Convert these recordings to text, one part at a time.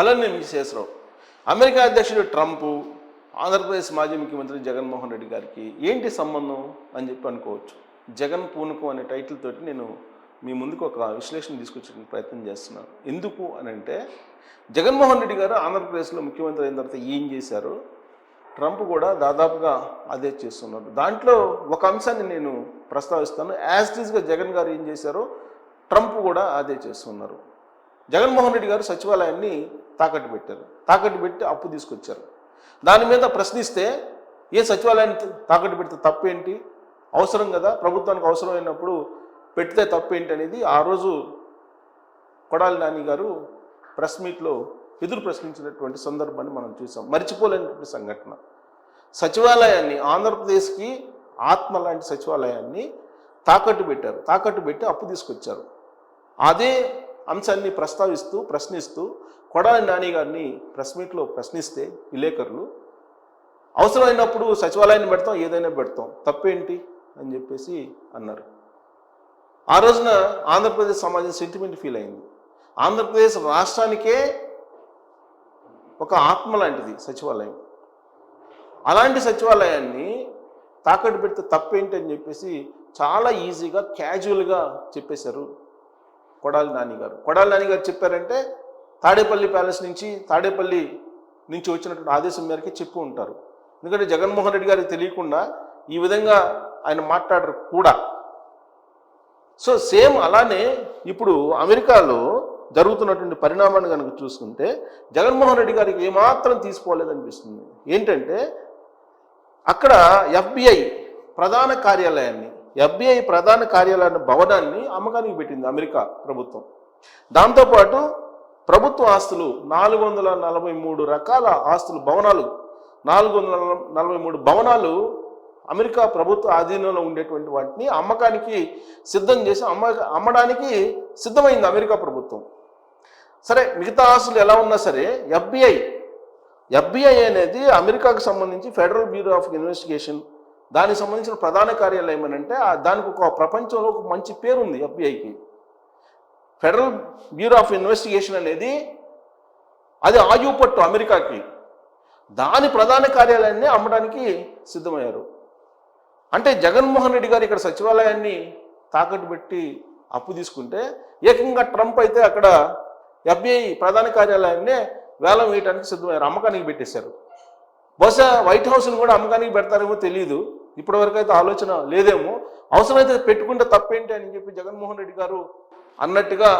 Hello నేను Visweswara Rao America అధ్యక్షుడు Trump Andhra Pradesh మాజీ ముఖ్యమంత్రి జగన్మోహన్ రెడ్డి గారికి ఏంటి సంబంధం అని చెప్పి అనుకోవచ్చు. జగన్ పూనకం అనే టైటిల్ తోటి నేను మీ ముందుకు ఒక విశ్లేషణ తీసుకొచ్చే ప్రయత్నం చేస్తున్నాను. ఎందుకు అని అంటే జగన్మోహన్ రెడ్డి గారు ఆంధ్రప్రదేశ్లో ముఖ్యమంత్రి అయిన తర్వాత ఏం చేశారు? ట్రంప్ కూడా దాదాపుగా అదే చేస్తున్నారు. దాంట్లో ఒక అంశాన్ని నేను ప్రస్తావిస్తాను. యాజ్ టీజ్గా జగన్ గారు ఏం చేశారో ట్రంప్ కూడా అదే చేస్తున్నారు. జగన్మోహన్ రెడ్డి గారు సచివాలయాన్ని తాకట్టు పెట్టారు. తాకట్టు పెట్టి అప్పు తీసుకొచ్చారు. దాని మీద ప్రశ్నిస్తే ఏ సచివాలయాన్ని తాకట్టు పెడితే తప్పేంటి? అవసరం కదా ప్రభుత్వానికి అవసరమైనప్పుడు పెడితే తప్పేంటి అనేది ఆ రోజు కొడాలి నాని గారు ప్రెస్ మీట్లో ఎదురు ప్రశ్నించినటువంటి సందర్భాన్ని మనం చూసాం. మర్చిపోలేనటువంటి సంఘటన. సచివాలయాన్ని ఆంధ్రప్రదేశ్కి ఆత్మ లాంటి సచివాలయాన్ని తాకట్టు పెట్టారు. తాకట్టు పెట్టి అప్పు తీసుకొచ్చారు. అదే అంశాన్ని ప్రస్తావిస్తూ ప్రశ్నిస్తూ కొడాలి నాని గారిని ప్రెస్ మీట్లో ప్రశ్నిస్తే విలేకరులు అవసరమైనప్పుడు సచివాలయాన్ని పెడతాం ఏదైనా పెడతాం తప్పేంటి? అని చెప్పేసి అన్నారు. ఆ రోజున ఆంధ్రప్రదేశ్ సమాజం సెంటిమెంట్ ఫీల్ అయింది. ఆంధ్రప్రదేశ్ రాష్ట్రానికే ఒక ఆత్మ లాంటిది సచివాలయం. అలాంటి సచివాలయాన్ని తాకట్టు పెడితే తప్పేంటి అని చెప్పేసి చాలా ఈజీగా క్యాజువల్గా చెప్పేశారు కొడాలి నాని గారు. కొడాలి నాని గారు చెప్పారంటే తాడేపల్లి ప్యాలెస్ నుంచి తాడేపల్లి నుంచి వచ్చినటువంటి ఆదేశం మేరకే చెప్పు ఉంటారు. ఎందుకంటే జగన్మోహన్ రెడ్డి గారికి తెలియకుండా ఈ విధంగా ఆయన మాట్లాడరు కూడా. సో సేమ్ అలానే ఇప్పుడు అమెరికాలో జరుగుతున్నటువంటి పరిణామాన్ని కనుక చూసుకుంటే జగన్మోహన్ రెడ్డి గారికి ఏమాత్రం తీసుకోలేదనిపిస్తుంది ఏంటంటే అక్కడ ఎఫ్బిఐ ప్రధాన కార్యాలయాన్ని ఎఫ్బిఐ ప్రధాన కార్యాలయ భవనాన్ని అమ్మకానికి పెట్టింది అమెరికా ప్రభుత్వం. దాంతోపాటు ప్రభుత్వ ఆస్తులు నాలుగు వందల నలభై మూడు రకాల ఆస్తులు భవనాలు నాలుగు వందల నలభై మూడు భవనాలు అమెరికా ప్రభుత్వ ఆధీనంలో ఉండేటువంటి వాటిని అమ్మకానికి సిద్ధం చేసి అమ్మ అమ్మడానికి సిద్ధమైంది అమెరికా ప్రభుత్వం. సరే మిగతా ఆస్తులు ఎలా ఉన్నా సరే ఎఫ్బిఐ ఎఫ్బిఐ అనేది అమెరికాకు సంబంధించి ఫెడరల్ బ్యూరో ఆఫ్ ఇన్వెస్టిగేషన్ దానికి సంబంధించిన ప్రధాన కార్యాలయం అని దానికి ఒక ప్రపంచంలో ఒక మంచి పేరు ఉంది ఎఫ్బిఐకి. ఫెడరల్ బ్యూరో ఆఫ్ ఇన్వెస్టిగేషన్ అనేది అది ఆయుపట్టు అమెరికాకి. దాని ప్రధాన కార్యాలయాన్ని అమ్మడానికి సిద్ధమయ్యారు. అంటే జగన్మోహన్ రెడ్డి గారు ఇక్కడ సచివాలయాన్ని తాకట్టు పెట్టి అప్పు తీసుకుంటే ఏకంగా ట్రంప్ అయితే అక్కడ ఎఫ్బిఐ ప్రధాన కార్యాలయాన్ని వేలం వేయడానికి సిద్ధమయ్యారు అమ్మకానికి పెట్టేశారు. బహుశా వైట్ హౌస్ని కూడా అమ్మకానికి పెడతారేమో తెలియదు ఇప్పటివరకు అయితే ఆలోచన లేదేమో. అవసరమైతే పెట్టుకుంటే తప్పేంటి అని చెప్పి జగన్మోహన్ రెడ్డి గారు అన్నట్టుగా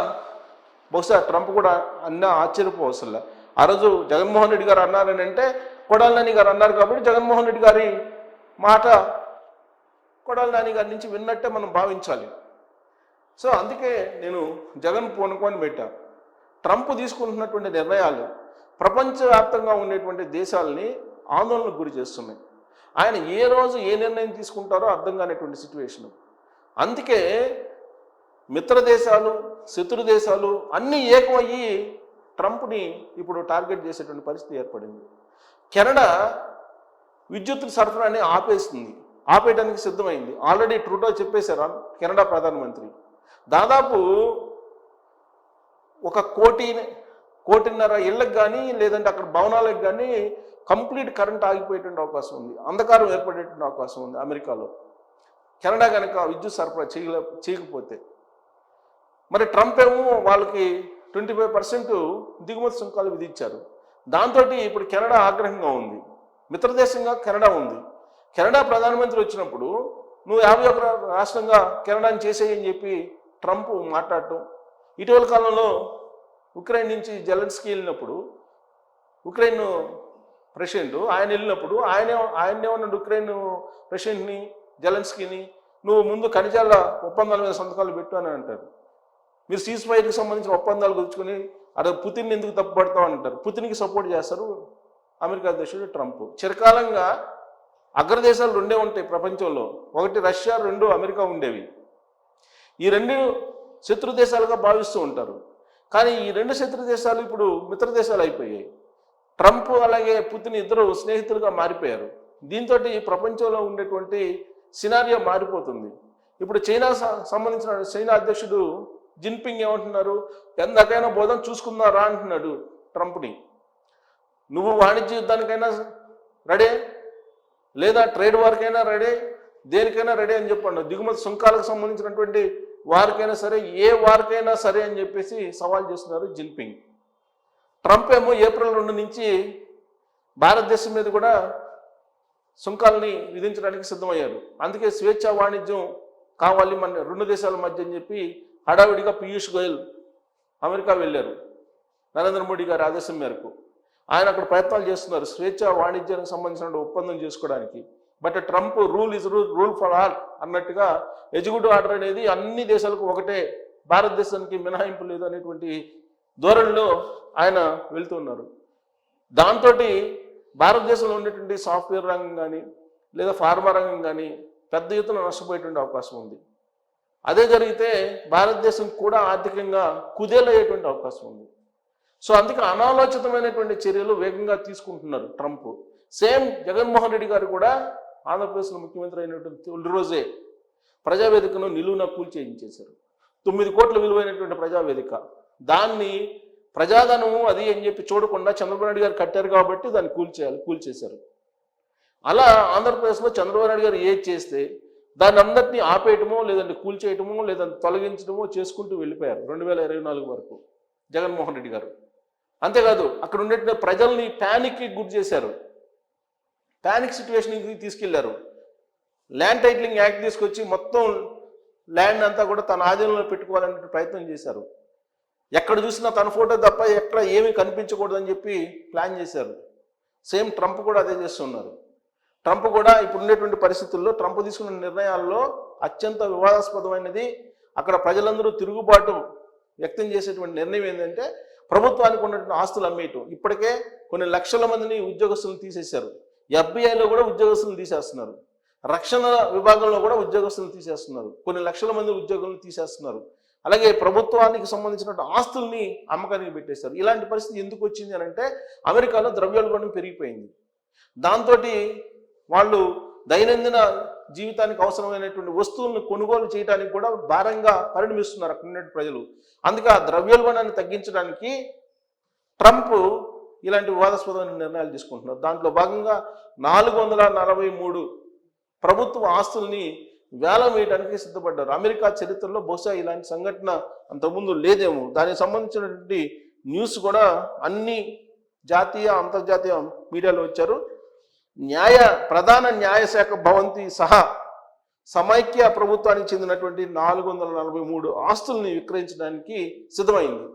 బహుశా ట్రంప్ కూడా అన్న ఆశ్చర్యపోవసలే ఆ రోజు జగన్మోహన్ రెడ్డి గారు అన్నారని అంటే కొడాలి నాని గారు అన్నారు కాబట్టి జగన్మోహన్ రెడ్డి గారి మాట కొడాలి నాని గారి నుంచి విన్నట్టే మనం భావించాలి. సో అందుకే నేను జగన్ పూనుకొని పెట్టా. ట్రంప్ తీసుకుంటున్నటువంటి నిర్ణయాలు ప్రపంచవ్యాప్తంగా ఉండేటువంటి దేశాలని ఆందోళనకు గురి చేస్తున్నాయి. ఆయన ఏ రోజు ఏ నిర్ణయం తీసుకుంటారో అర్థం కానిటువంటి సిచ్యువేషన్ అందుకే మిత్ర దేశాలు శత్రు దేశాలు అన్నీ ఏకమయ్యి ట్రంప్ని ఇప్పుడు టార్గెట్ చేసేటువంటి పరిస్థితి ఏర్పడింది. కెనడా విద్యుత్ సరఫరాని ఆపేస్తుంది ఆపేయడానికి సిద్ధమైంది. ఆల్రెడీ ట్రూటో చెప్పేశారు కెనడా ప్రధానమంత్రి. దాదాపు ఒక కోటి కోటిన్నర ఇళ్ళకి కానీ లేదంటే అక్కడ భవనాలకు కానీ కంప్లీట్ కరెంట్ ఆగిపోయేటువంటి అవకాశం ఉంది. అంధకారం ఏర్పడేటువంటి అవకాశం ఉంది అమెరికాలో. కెనడా కనుక విద్యుత్ సరఫరా చేయలే చేయకపోతే. మరి ట్రంప్ ఏమో వాళ్ళకి ట్వంటీ ఫైవ్ పర్సెంట్ దిగుమతి సుంకాలు విధించారు. దాంతో ఇప్పుడు కెనడా ఆగ్రహంగా ఉంది. మిత్రదేశంగా కెనడా ఉంది. కెనడా ప్రధానమంత్రి వచ్చినప్పుడు నువ్వు యాభై ఒక రాష్ట్రంగా కెనడాని చేసేయని చెప్పి ట్రంప్ మాట్లాడటం. ఇటీవల కాలంలో ఉక్రెయిన్ నుంచి జలెన్స్కి వెళ్ళినప్పుడు ఉక్రెయిన్ ప్రెసిడెంట్ ఆయన వెళ్ళినప్పుడు ఆయనే ఆయనే ఉన్నాడు ఉక్రెయిన్ ప్రెసిడెంట్ని జలన్స్కీని నువ్వు ముందు ఖనిజాల ఒప్పందాల మీద సంతకాలు పెట్టు అని అంటారు. మీరు సీజ్ ఫైర్కి సంబంధించిన ఒప్పందాలు గుర్చుకొని అదే పుతిన్ ఎందుకు తప్పుపడతావు అని అంటారు. పుతిన్కి సపోర్ట్ చేస్తారు అమెరికా అధ్యక్షుడు ట్రంప్. చిరకాలంగా అగ్రదేశాలు రెండే ఉంటాయి ప్రపంచంలో. ఒకటి రష్యా రెండు అమెరికా ఉండేవి. ఈ రెండు శత్రు దేశాలుగా భావిస్తూ ఉంటారు. కానీ ఈ రెండు శత్రు దేశాలు ఇప్పుడు మిత్ర దేశాలు అయిపోయాయి. ట్రంప్ అలాగే పుతిన్ ఇద్దరు స్నేహితులుగా మారిపోయారు. దీంతో ఈ ప్రపంచంలో ఉండేటువంటి సినారియో మారిపోతుంది. ఇప్పుడు చైనా స- సంబంధించిన చైనా అధ్యక్షుడు జిన్పింగ్ ఏమంటున్నారు? ఎంతకైనా బోధం చూసుకుందారా అంటున్నాడు ట్రంప్ని. నువ్వు వాణిజ్య యుద్ధానికైనా రెడీ? లేదా ట్రేడ్ వారికైనా రెడీ? దేనికైనా రెడీ అని చెప్పండి. దిగుమతి సుంకాలకు సంబంధించినటువంటి వారికైనా సరే ఏ వారికైనా సరే అని చెప్పేసి సవాల్ చేస్తున్నారు జిన్పింగ్. ట్రంప్ ఏమో ఏప్రిల్ రెండు నుంచి భారతదేశం మీద కూడా సుంకాలని విధించడానికి సిద్ధమయ్యారు. అందుకే స్వేచ్ఛ వాణిజ్యం కావాలి మన రెండు దేశాల మధ్య అని చెప్పి హడావిడిగా పీయూష్ గోయల్ అమెరికా వెళ్ళారు. నరేంద్ర మోడీ గారి ఆదేశం మేరకు. ఆయన అక్కడ ప్రయత్నాలు చేస్తున్నారు స్వేచ్ఛ వాణిజ్యానికి సంబంధించిన ఒప్పందం చేసుకోవడానికి. But Trump rule is rule rule for all అన్నట్టుగా ఎగ్జిక్యూటివ్ ఆర్డర్ అనేది అన్ని దేశాలకు ఒకటే భారతదేశానికి మినహాయింపు లేదు అనేటువంటి ధోరణిలో ఆయన వెళ్తున్నారు దాంతో భారతదేశంలో ఉండేటువంటి సాఫ్ట్వేర్ రంగం కానీ లేదా ఫార్మా రంగం కానీ పెద్ద ఎత్తున నష్టపోయేటువంటి అవకాశం ఉంది. అదే జరిగితే భారతదేశం కూడా ఆర్థికంగా కుదేలయ్యేటువంటి అవకాశం ఉంది. సో అందుకే అనాలోచితమైనటువంటి చర్యలు వేగంగా తీసుకుంటున్నారు ట్రంప్. సేమ్ జగన్మోహన్ రెడ్డి గారు కూడా ఆంధ్రప్రదేశ్లో ముఖ్యమంత్రి అయినటువంటి తొలి రోజే ప్రజావేదికను నిలువున కూల్చేయించేశారు తొమ్మిది కోట్ల విలువైనటువంటి ప్రజావేదిక. దాన్ని ప్రజాధనము అది అని చెప్పి చూడకుండా చంద్రబాబు నాయుడు గారు కట్టారు కాబట్టి దాన్ని కూల్చేయాలి కూల్చేశారు అలా ఆంధ్రప్రదేశ్లో చంద్రబాబు నాయుడు గారు ఏది చేస్తే దాన్ని అందరినీ ఆపేయటమో లేదంటే కూల్చేయటమో లేదంటే తొలగించడమో చేసుకుంటూ వెళ్ళిపోయారు రెండు వేల ఇరవై నాలుగు వరకు జగన్మోహన్ రెడ్డి గారు. అంతేకాదు అక్కడ ఉండే ప్రజల్ని ప్యానిక్కి గురి చేశారు. ప్యానిక్ సిచ్యువేషన్కి తీసుకెళ్ళారు. ల్యాండ్ టైటిలింగ్ యాక్ట్ తీసుకొచ్చి మొత్తం ల్యాండ్ అంతా కూడా తన ఆధీనంలో పెట్టుకోవాలనే ప్రయత్నం చేశారు. ఎక్కడ చూసినా తన ఫోటో తప్ప ఎక్కడ ఏమీ కనిపించకూడదని చెప్పి ప్లాన్ చేశారు. సేమ్ ట్రంప్ కూడా అదే చేస్తున్నారు. ట్రంప్ కూడా ఇప్పుడు ఉండేటువంటి పరిస్థితుల్లో ట్రంప్ తీసుకున్న నిర్ణయాల్లో అత్యంత వివాదాస్పదమైనది. అక్కడ ప్రజలందరూ తిరుగుబాటు వ్యక్తం చేసేటువంటి నిర్ణయం ఏంటంటే ప్రభుత్వానికి ఉన్నటువంటి ఆస్తులు అమ్మేయటం. ఇప్పటికే కొన్ని లక్షల మందిని ఉద్యోగస్తులను తీసేశారు. ఎఫ్బిఐలో కూడా ఉద్యోగస్తులను తీసేస్తున్నారు. రక్షణ విభాగంలో కూడా ఉద్యోగస్తులను తీసేస్తున్నారు. కొన్ని లక్షల మంది ఉద్యోగులను తీసేస్తున్నారు. అలాగే ప్రభుత్వానికి సంబంధించిన ఆస్తుల్ని అమ్మకానికి పెట్టేశారు. ఇలాంటి పరిస్థితి ఎందుకు వచ్చింది అని అంటే అమెరికాలో ద్రవ్యోల్బణం పెరిగిపోయింది. దాంతో వాళ్ళు దైనందిన జీవితానికి అవసరమైనటువంటి వస్తువులను కొనుగోలు చేయడానికి కూడా భారంగా పరిణమిస్తున్నారు అక్కడ ప్రజలు. అందుకే ఆ ద్రవ్యోల్బణాన్ని తగ్గించడానికి ట్రంప్ ఇలాంటి వివాదాస్పదమైన నిర్ణయాలు తీసుకుంటున్నారు. దాంట్లో భాగంగా నాలుగు వందల నలభై మూడు ప్రభుత్వ ఆస్తుల్ని వేలం వేయడానికి సిద్ధపడ్డారు. అమెరికా చరిత్రలో బహుశా ఇలాంటి సంఘటన అంతకుముందు లేదేమో. దానికి సంబంధించినటువంటి న్యూస్ కూడా అన్ని జాతీయ అంతర్జాతీయ మీడియాలో వచ్చారు. న్యాయ ప్రధాన న్యాయశాఖ భవంతి సహా సమైక్య ప్రభుత్వానికి చెందినటువంటి నాలుగు వందల నలభై మూడు ఆస్తుల్ని విక్రయించడానికి సిద్ధమైంది.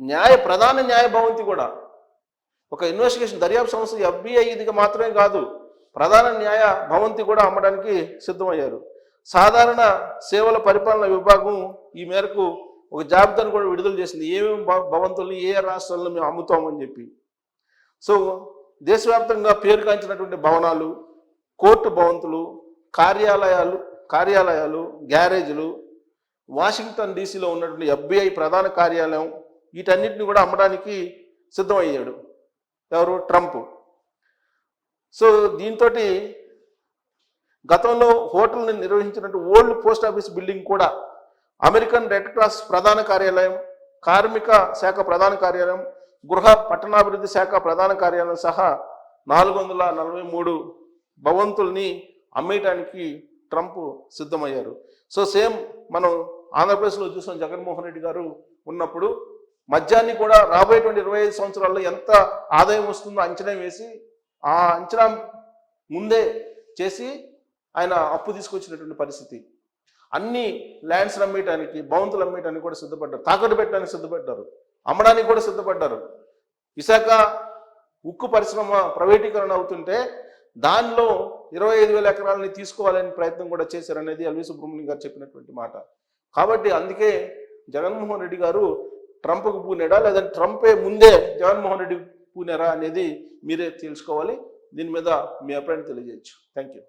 న్యాయ ప్రధాన న్యాయ భవంతి కూడా ఒక ఇన్వెస్టిగేషన్ దర్యాప్తు సంస్థ ఎఫ్బిఐ ఇదిగా మాత్రమే కాదు ప్రధాన న్యాయ భవంతి కూడా అమ్మడానికి సిద్ధమయ్యారు. సాధారణ సేవల పరిపాలన విభాగం ఈ మేరకు ఒక జాబితాను కూడా విడుదల చేసింది. ఏమేమి భవంతుల్ని ఏ రాష్ట్రాల్లో మేము అమ్ముతామని చెప్పి. సో దేశవ్యాప్తంగా పేరుగాంచినటువంటి భవనాలు కోర్టు భవంతులు కార్యాలయాలు కార్యాలయాలు గ్యారేజీలు వాషింగ్టన్ డీసీలో ఉన్నటువంటి ఎఫ్బిఐ ప్రధాన కార్యాలయం వీటన్నిటిని కూడా అమ్మడానికి సిద్ధమయ్యాడు. ఎవరు? ట్రంప్. సో దీంతో గతంలో హోటల్ని నిర్వహించినట్టు ఓల్డ్ పోస్ట్ ఆఫీస్ బిల్డింగ్ కూడా అమెరికన్ రెడ్ క్రాస్ ప్రధాన కార్యాలయం కార్మిక శాఖ ప్రధాన కార్యాలయం గృహ పట్టణాభివృద్ధి శాఖ ప్రధాన కార్యాలయం సహా నాలుగు వందల నలభై మూడు భవంతుల్ని అమ్మేయటానికి ట్రంప్ సిద్ధమయ్యారు. సో సేమ్ మనం ఆంధ్రప్రదేశ్లో చూసాం జగన్మోహన్ రెడ్డి గారు ఉన్నప్పుడు మద్యాన్ని కూడా రాబోయేటువంటి ఇరవై ఐదు సంవత్సరాల్లో ఎంత ఆదాయం వస్తుందో అంచనా వేసి ఆ అంచనా ముందే చేసి ఆయన అప్పు తీసుకొచ్చినటువంటి పరిస్థితి. అన్ని ల్యాండ్స్ అమ్మేయటానికి భవంతులు అమ్మేయటానికి కూడా సిద్ధపడ్డారు. తాకట్టు పెట్టడానికి సిద్ధపడ్డారు. అమ్మడానికి కూడా సిద్ధపడ్డారు. విశాఖ ఉక్కు పరిశ్రమ ప్రైవేటీకరణ అవుతుంటే దానిలో ఇరవై ఐదు వేల ఎకరాలని తీసుకోవాలని ప్రయత్నం కూడా చేశారనేది ఎల్వి సుబ్రహ్మణ్యం గారు చెప్పినటువంటి మాట. కాబట్టి అందుకే జగన్మోహన్ రెడ్డి గారు ట్రంప్కు పూనాడా లేదంటే ట్రంపే ముందే జగన్మోహన్ రెడ్డి పూనారా అనేది మీరే తెలుసుకోవాలి. దీని మీద మీ అభిప్రాయం తెలియజేయచ్చు. Thank you